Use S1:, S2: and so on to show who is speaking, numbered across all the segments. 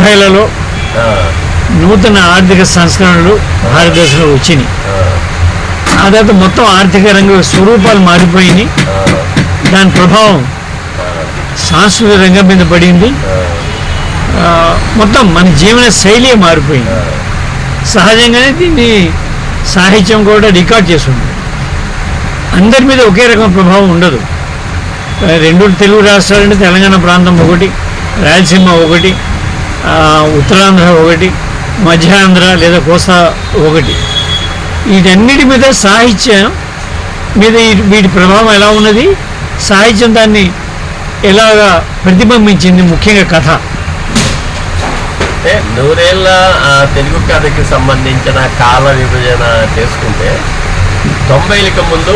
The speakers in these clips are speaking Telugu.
S1: తొంభైలలో నూతన ఆర్థిక సంస్కరణలు భారతదేశంలో వచ్చినాయి.
S2: ఆ,
S1: తర్వాత మొత్తం ఆర్థిక రంగ స్వరూపాలు మారిపోయినాయి. దాని ప్రభావం సాంస్కృతిక రంగం మీద పడింది. మొత్తం మన జీవన శైలి మారిపోయింది. సహజంగానే దీన్ని సాహిత్యం కూడా రికార్డ్ చేస్తుంది. అందరి మీద ఒకే రకం ప్రభావం ఉండదు. రెండు తెలుగు రాష్ట్రాలంటే తెలంగాణ ప్రాంతం ఒకటి రాయలసీమ ఒకటి ఉత్తరాంధ్ర ఒకటి మధ్యాంధ్ర లేదా కోస ఒకటి. వీటన్నిటి మీద సాహిత్యం మీద వీటి ప్రభావం ఎలా ఉన్నది? సాహిత్యం దాన్ని ఎలాగా ప్రతిబింబించింది? ముఖ్యంగా కథ.
S2: అంటే నూరేళ్ళ తెలుగు కథకి సంబంధించిన కాల విభజన చేసుకుంటే తొంభైలకు ముందు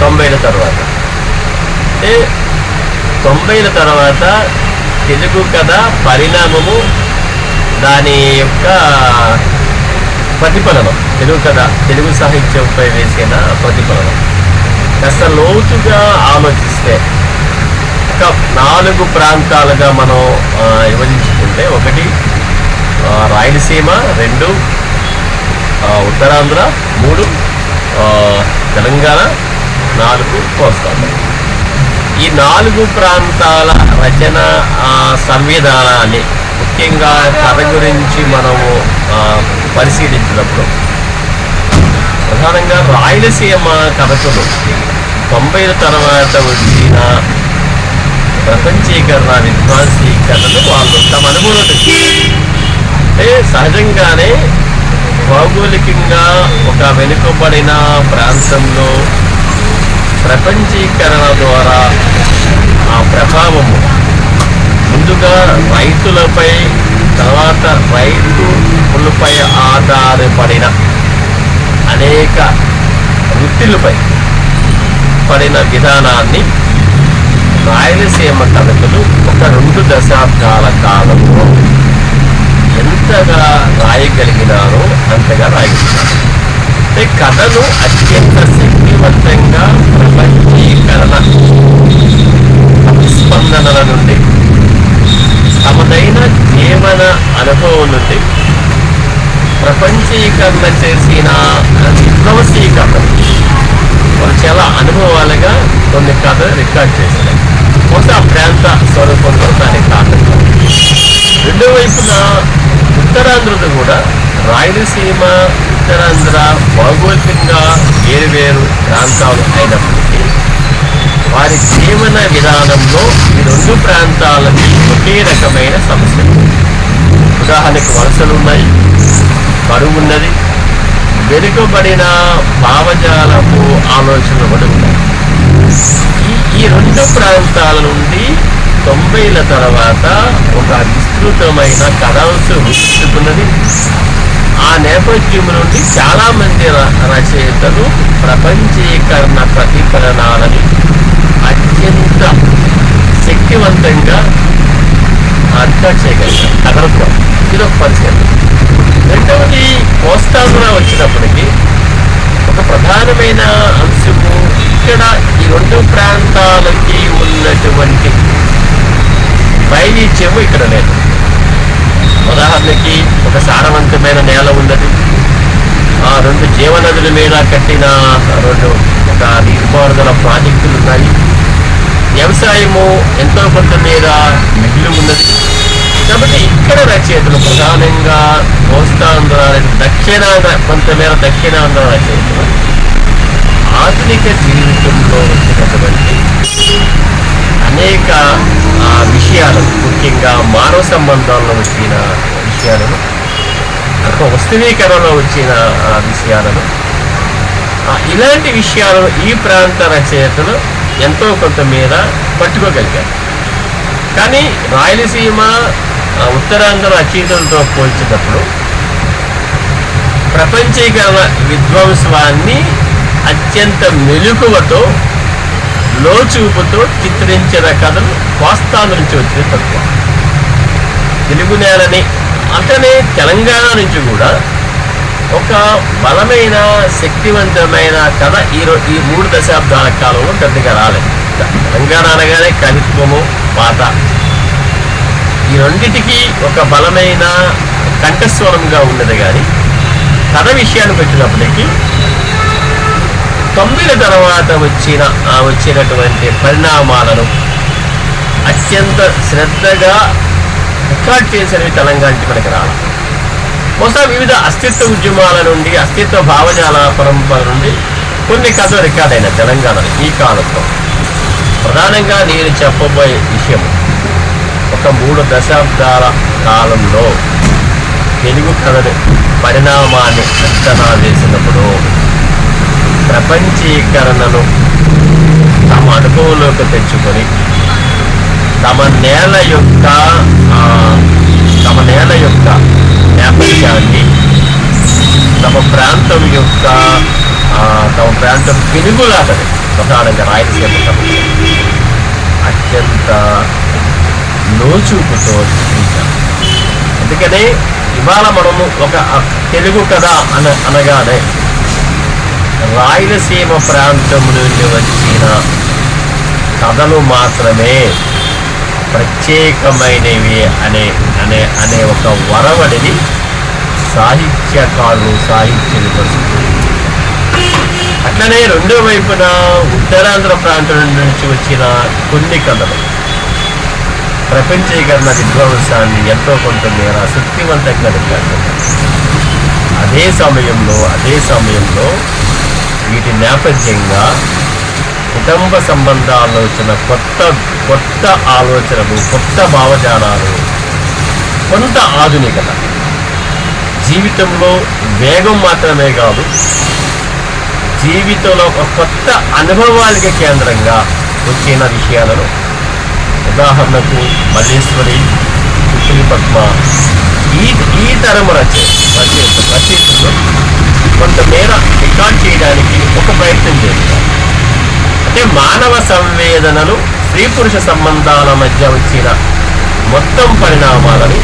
S2: తొంభైల తర్వాత. అంటే తొంభైల తర్వాత తెలుగు కథ పరిణామము దాని యొక్క ప్రతిఫలనం. తెలుగు కథ తెలుగు సాహిత్యంపై వేసిన ప్రతిఫలనం. కాస్త లోతుగా ఆలోచిస్తే ఒక నాలుగు ప్రాంతాలుగా మనం విభజించుకుంటే ఒకటి రాయలసీమ రెండు ఉత్తరాంధ్ర మూడు తెలంగాణ నాలుగు కోస్తాంధ్ర. ఈ నాలుగు ప్రాంతాల రచన సంవిధానాన్ని ముఖ్యంగా కథ గురించి మనము పరిశీలించినప్పుడు ప్రధానంగా రాయలసీమ కథకులు తొంభైల తర్వాత వచ్చిన ప్రపంచీకరణ విధ్వంసీకరణను వాళ్ళు తమ అనుభవంలో అంటే సహజంగానే భౌగోళికంగా ఒక వెనుకబడిన ప్రాంతంలో ప్రపంచీకరణ ద్వారా ఆ ప్రభావము. ముందుగా రైతులపై తర్వాత రైతులపై ఆధారపడిన అనేక వృత్తులపై పడిన విధానాన్ని రాయలసీమ కథకులు ఒక రెండు దశాబ్దాల కాలంలో ఎంతగా రాయగలిగినారో అంతగా రాయగలిగినారు. అంటే కథను అత్యంత శక్తివంతంగా ప్రపంచీకరణ. స్పందనల నుండి తమదైన జీవన అనుభవం నుండి ప్రపంచీకరణ చేసిన విధ్వంసీకరణ వాళ్ళు చాలా అనుభవాలుగా కొన్ని కథలు రికార్డ్ చేశారు. బహుశా ఆ ప్రాంత స్వరూపంలో దానికి కారణం. రెండో వైపున ఉత్తరాంధ్రుడు కూడా రాయలసీమ ఉత్తరాంధ్ర భౌగోళికంగా వేరు వేరు ప్రాంతాలు అయినప్పటికీ వారి జీవన విధానంలో ఈ రెండు ప్రాంతాలకి ఒకే రకమైన సమస్యలు ఉదాహరణకు వలసలు ఉన్నాయి కరువు ఉన్నది వెనుకబడిన భావజాలపు ఆలోచనలు కూడా ఉన్నాయి. ఈ- రెండు ప్రాంతాల నుండి తొంభైల తర్వాత ఒక విస్తృతమైన కథాంశం రూపుదిద్దుకున్నది ఆ నేపథ్యం నుండి చాలా మంది రచయితలు ప్రపంచీకరణ ప్రతిఫలనాలని అత్యంత శక్తివంతంగా రికార్డ్ చేయగలిగారు. కథల ఇది ఒక పరిస్థితి రెండవది కోస్తాంధ్ర వచ్చినప్పటికీ ఒక ప్రధానమైన అంశము ఇక్కడ ఈ రెండు ప్రాంతాలకి ఉన్నటువంటి వైవిధ్యము ఇక్కడ లేదు. వారికి ఒక సారవంతమైన నేల ఉన్నది. ఆ రెండు జీవనదుల మీద కట్టిన రెండు ఒక నీటిపారుదల ప్రాజెక్టులు ఉన్నాయి. వ్యవసాయము ఎంతో కొంత మీద మిగిలి ఉన్నది. కాబట్టి ఇక్కడ రచయితలు ప్రధానంగా కోస్తాంధ్ర దక్షిణాంధ్ర కొంతమేర దక్షిణాంధ్ర రచయితలు. ఆధునిక జీవితంలో వచ్చినటువంటి అనేక ఆ, విషయాలు ముఖ్యంగా మానవ సంబంధాల్లో వచ్చిన విషయాలను ఒక వస్తువీకరణలో వచ్చిన విషయాలను ఇలాంటి విషయాలను ఈ ప్రాంత రచయితలు ఎంతో కొంత మీద పట్టుకోగలిగారు కానీ రాయలసీమ ఉత్తరాంధ్ర రచయితలతో పోల్చేటప్పుడు ప్రపంచీకరణ విధ్వంసవాన్ని అత్యంత మెలకువతో లోచూపుతో చిత్రించిన కథలు వాస్తా నుంచి వచ్చిన తక్కువ తెలుగు నేలని అతనే తెలంగాణ నుంచి కూడా ఒక బలమైన శక్తివంతమైన కథ ఈ రో ఈ మూడు దశాబ్దాల కాలంలో పెద్దగా రాలేదు. తెలంగాణ అనగానే కవిత్వము పాత ఈ రెండిటికి ఒక బలమైన కంఠస్వరంగా ఉన్నది కానీ కథ విషయానికి వచ్చినప్పటికీ తొమ్మిది తర్వాత వచ్చిన ఆ వచ్చినటువంటి పరిణామాలను అత్యంత శ్రద్ధగా రికార్డ్ చేసినవి తెలంగాణకి మనకి రావడం? బహుశా వివిధ అస్తిత్వ ఉద్యమాల నుండి అస్తిత్వ భావజాల పరంపర నుండి కొన్ని కథలు రికార్డ్ అయిన తెలంగాణలో ఈ కాలంలో. ప్రధానంగా నేను చెప్పబోయే విషయం ఒక మూడు దశాబ్దాల కాలంలో తెలుగు కథలు పరిణామాన్ని అంచనా వేసినప్పుడు ప్రపంచీకరణను తమ అనుభవంలోకి తెచ్చుకొని తమ నేల యొక్క తమ నేల యొక్క నేపథ్యాన్ని తమ ప్రాంతం యొక్క తమ ప్రాంతం పిలుగులాటని ప్రధానంగా రాయలసీమ అత్యంత నోచూపుతో అందుకనే ఇవాళ మనము ఒక తెలుగు కథ అన అనగానే రాయలసీమ ప్రాంతం నుండి వచ్చిన కథలు మాత్రమే ప్రత్యేకమైనవి అనే అనే అనే ఒక వరవడిని సాహిత్యకారులు సాహిత్య అట్లనే రెండో వైపున ఉత్తరాంధ్ర ప్రాంతం నుంచి వచ్చిన కొన్ని కథలు. ప్రపంచీకరణ విధ్వంసాన్ని ఎంతో కొంత మేర శక్తివంతంగా అదే సమయంలో అదే సమయంలో వీటి నేపథ్యంగా కుటుంబ సంబంధాల్లో వచ్చిన కొత్త కొత్త ఆలోచనలు కొత్త భావజాలాలు కొంత ఆధునికత. జీవితంలో వేగం మాత్రమే కాదు జీవితంలో ఒక కొత్త అనుభవానికి కేంద్రంగా వచ్చిన విషయాలను ఉదాహరణకు మల్లేశ్వరి కుకిలి పద్మ ఈ ఈ తరం రచయిత రచయిత రచయితలు కొంతమేర రికార్డ్ చేయడానికి ఒక ప్రయత్నం చేస్తారు అంటే మానవ సంవేదనలు స్త్రీ పురుష సంబంధాల మధ్య వచ్చిన మొత్తం పరిణామాలను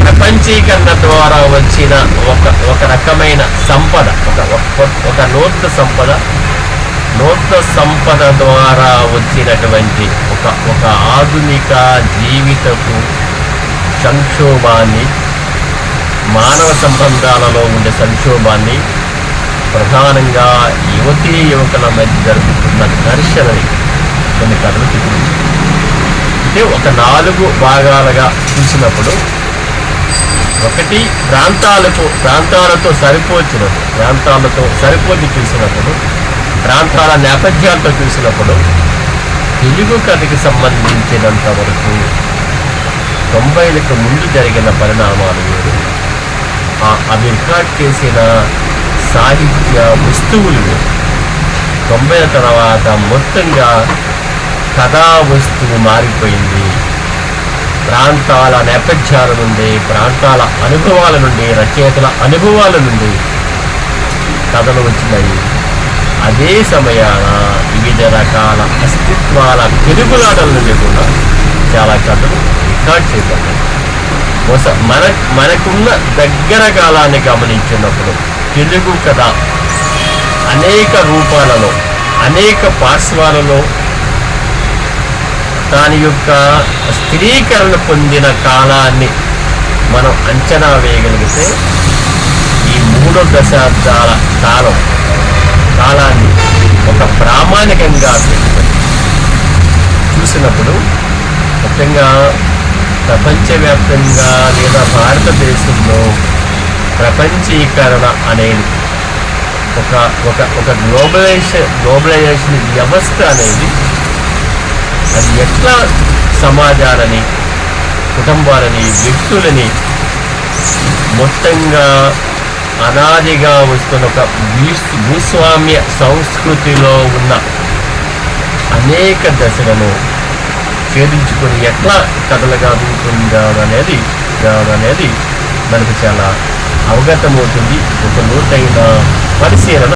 S2: ప్రపంచీకరణ ద్వారా వచ్చిన ఒక ఒక రకమైన సంపద ఒక ఒక- ఒక నూతన సంపద నూతన సంపద ద్వారా వచ్చినటువంటి ఒక ఒక ఆధునిక జీవితపు సంక్షోభాన్ని మానవ సంబంధాలలో ఉండే సంక్షోభాన్ని ప్రధానంగా యువతీ యువకుల మధ్య జరుగుతున్న ఘర్షణని కొన్ని కథలు చూపించాయి. అంటే ఒక నాలుగు భాగాలుగా చూసినప్పుడు ఒకటి ప్రాంతాలకు ప్రాంతాలతో సరిపోల్చినప్పుడు ప్రాంతాలతో సరిపోల్చి చూసినప్పుడు ప్రాంతాల నేపథ్యాలతో చూసినప్పుడు తెలుగు కథకి సంబంధించినంత వరకు తొంభైలకు ముందు జరిగిన పరిణామాలు వేరు. ఆ అవి రికార్డ్ చేసిన సాహిత్య వస్తువులు. తొంభై తర్వాత మొత్తంగా కథా వస్తువు మారిపోయింది. ప్రాంతాల నేపథ్యాల నుండి ప్రాంతాల అనుభవాల నుండి రచయితల అనుభవాల నుండి కథలు వచ్చినాయి. అదే సమయాన వివిధ రకాల అస్తిత్వాల పెరుగులాటల నుండి కూడా చాలా కథలు రికార్డ్ చేయబడ్డాయి మన మనకున్న దగ్గర కాలాన్ని గమనించినప్పుడు తెలుగు కథ. అనేక రూపాలలో అనేక పార్శ్వాలలో దాని యొక్క స్థిరీకరణ పొందిన కాలాన్ని మనం అంచనా వేయగలిగితే ఈ మూడో దశాబ్దాల కాలం కాలాన్ని ఒక ప్రామాణికంగా పెట్టుకొని చూసినప్పుడు ముఖ్యంగా ప్రపంచవ్యాప్తంగా లేదా భారతదేశంలో ప్రపంచీకరణ అనేది ఒక ఒక ఒక గ్లోబలైజేషన్ గ్లోబలైజేషన్ వ్యవస్థ అనేది అది ఎట్లా సమాజాలని కుటుంబాలని వ్యక్తులని మొత్తంగా అనాదిగా వస్తున్న ఒక భూస్వామ్య సంస్కృతిలో ఉన్న అనేక దశలను ఛేదించుకొని ఎట్లా కథలుగా రూపొందా అనేది అనేది మనకు చాలా అవగతమవుతుంది ఒక లోతైన పరిశీలన.